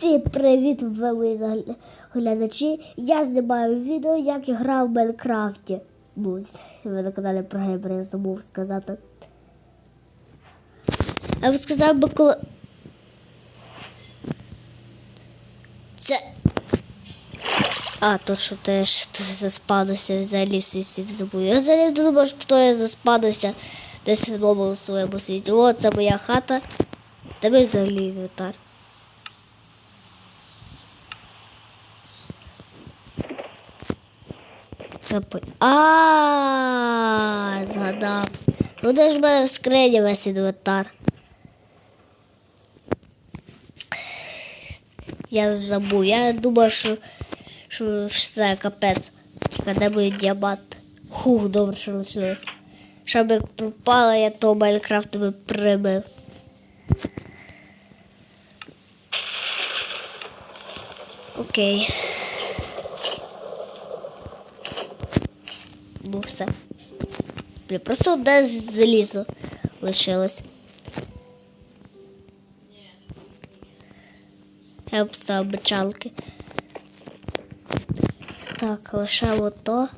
Всім привіт, вели глядачі. Я знімаю відео, як я грав в Майнкрафті. Ну, ви на каналі про геймер, я забув сказати. Я б сказав би, коли. Це. А, то що теж то заспавнився взагалі в свій світ забув. Я взагалі думав, що то я заспавнився десь в новому своєму світі. О, це моя хата. Тебе взагалі інвентар. Я по- А, згадав. Ну де ж в мене в скрині весь інвентар. Я забув. Я думав, що, що все капець. Де мої діаманти? Хух, добре, що лишилось. Щоб як пропала, я то Майнкрафт би прибив. Окей. Ну все. Бля, просто одне залізо лишилось. Я обставив бичалки. Так, лише то.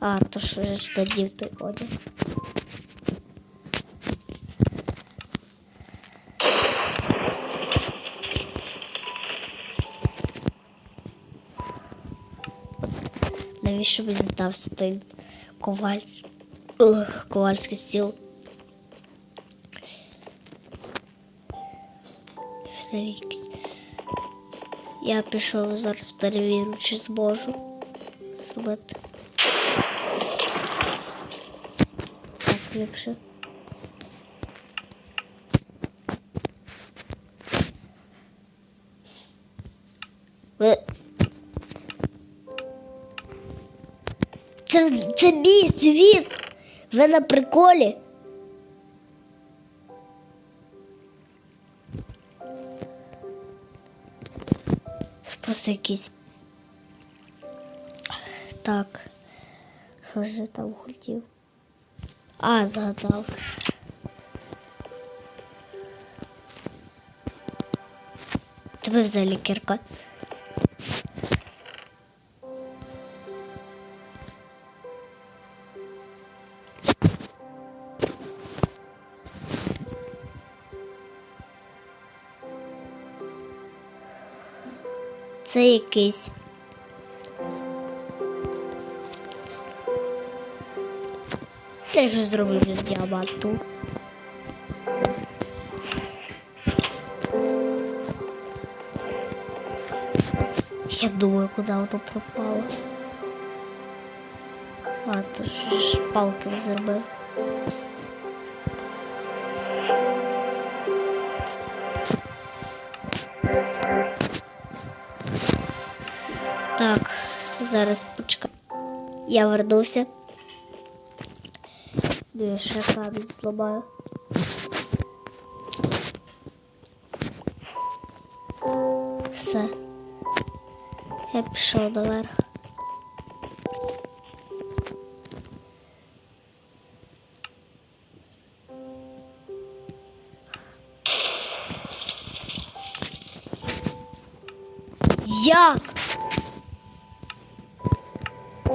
А, то що ж тоді той одяг. Навіщо мені здався той коваль... Ух, ковальський стіл? Я пішов зараз перевірю, чи зможу зробити. Так, ліпше. Це, це мій світ. Ви на приколі. Просто якийсь. Так. Що ж я там хотів? А, згадав. Тебе взагалі кірка. Це якийсь. Я ж зроблю з діаманту. Я думаю, куди воно пропало. А, то ж палки зробив. Зараз почекай. Я вернувся. Де ще камінь зламаю. Все. Я пішов наверх.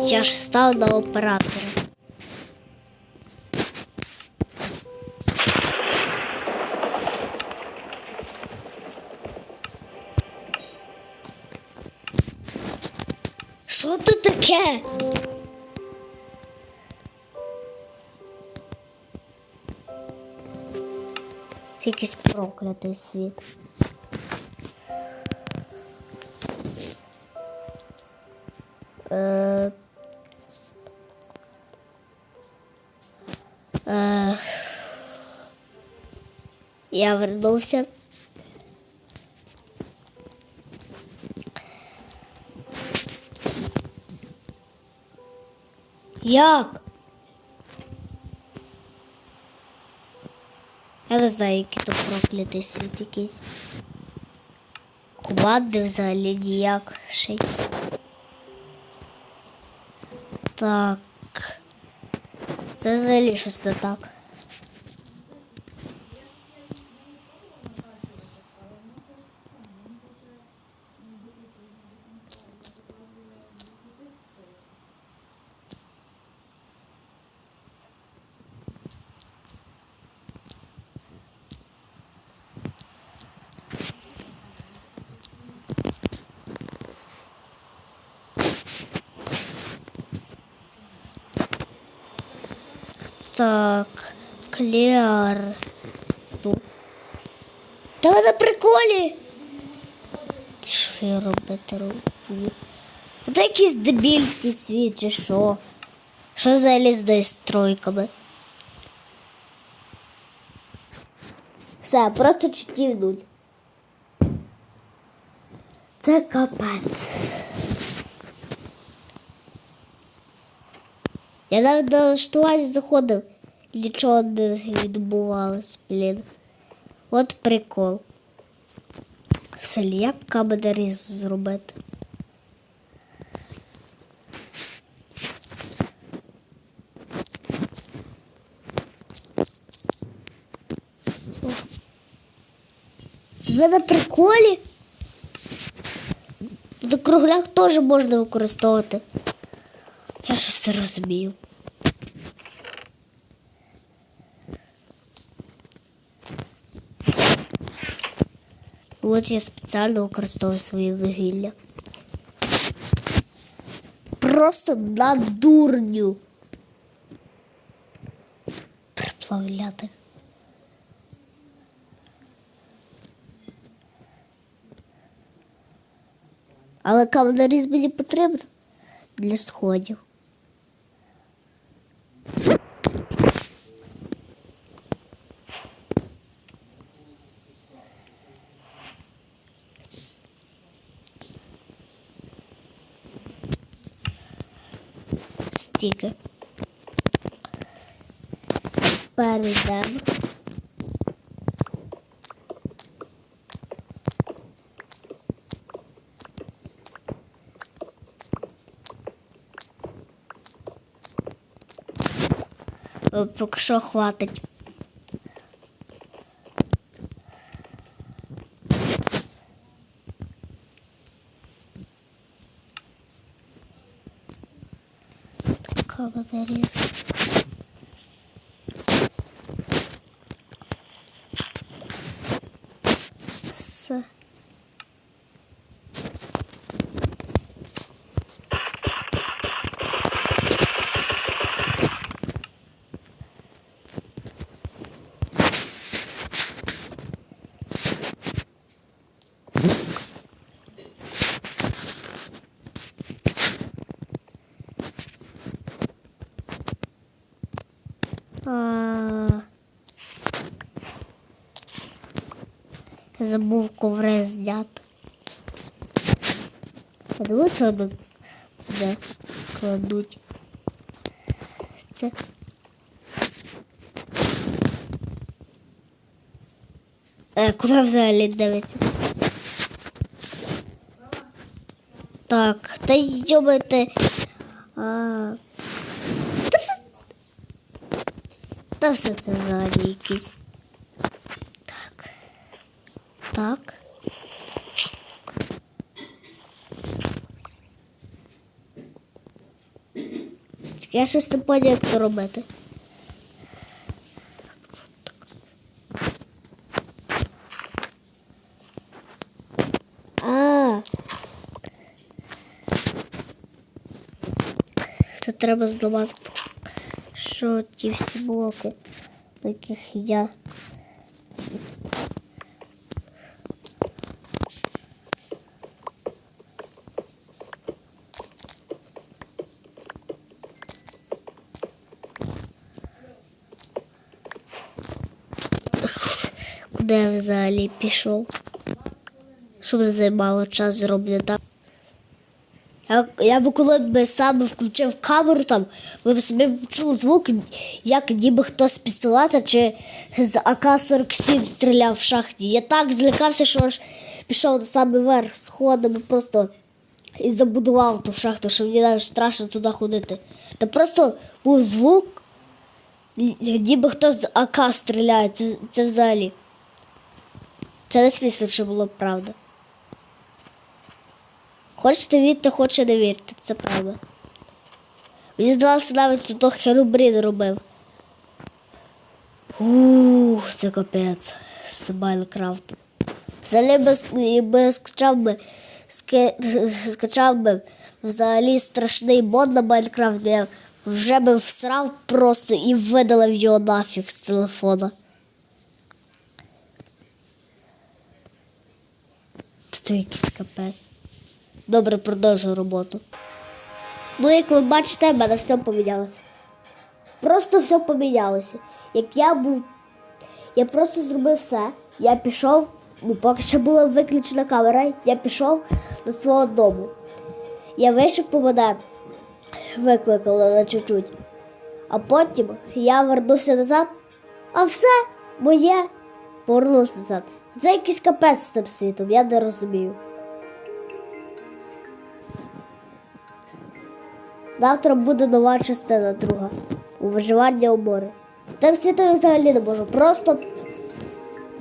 Я ж став на оператора. Що тут таке? Це якийсь проклятий світ. Е... Я вернувся. Як? Я не знаю, який то проклятий світ якийсь. Команди взагалі й. Так. Це взагалі щось не так. Так, кляр. Ну. Та ви на приколі. Що я робити роблю? Це якийсь дебільський світ, чи що? Що взагалі з настройками? Все, просто читів нуль. Це капець. Я навіть до налаштування заходив, нічого не відбувалось, блін. От прикол. В селі як каменеріз зробити? Ви на приколі? До кругляк теж можна використовувати. Я щось не розумію. От я спеціально використовую свої вугілля. Просто на дурню. Приплавляти. Але каменаріз мені потрібен для сходів. Стільки. Перейдемо. Е, Поки що хватить. beraberiz. Забув коври зняти. Я думаю, що де кладуть. Це. Е, куди взагалі дивиться? Так, та йобайте. А... Та це та все це взагалі якісь. Так. Так. Я щось не поняв, як то робити. А. Тут треба зламати що ті всі блоки, на яких я. Куди я взагалі пішов? Щоб займало час зроблю так. Я, б коли б саме включив камеру там, ви б собі почули звук, як ніби хтось з пістолета чи з АК-47 стріляв в шахті. Я так злякався, що аж пішов на самий верх сходами просто і забудував ту шахту, що мені навіть страшно туди ходити. Та просто був звук, ніби хтось з АК стріляє. Це, це взагалі. Це не смісно, що було правда. Хочете вірте, хочете не вірте, це правда. Мені здалося навіть то херубрін робив. Ух, це капець з Майнкрафтом. Взагалі би, скачав би, скачав би взагалі страшний мод на Майнкрафт, де вже би всрав просто і видалив його нафіг з телефона. Тут якийсь капець. Добре, продовжую роботу. Ну, як ви бачите, в мене все помінялося. Просто все помінялося. Як я був. Я просто зробив все. Я пішов, ну поки ще була виключена камера, я пішов до свого дому. Я вийшов по мене, викликали на чуть-чуть. А потім я вернувся назад, а все моє повернувся назад. Це якийсь капець з тим світом, я не розумію. Завтра буде нова частина друга. У виживання у морі. Тим світові взагалі не можу. Просто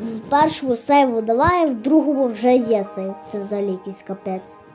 в першому сейву немає, в другому вже є сейв. Це взагалі якийсь капець.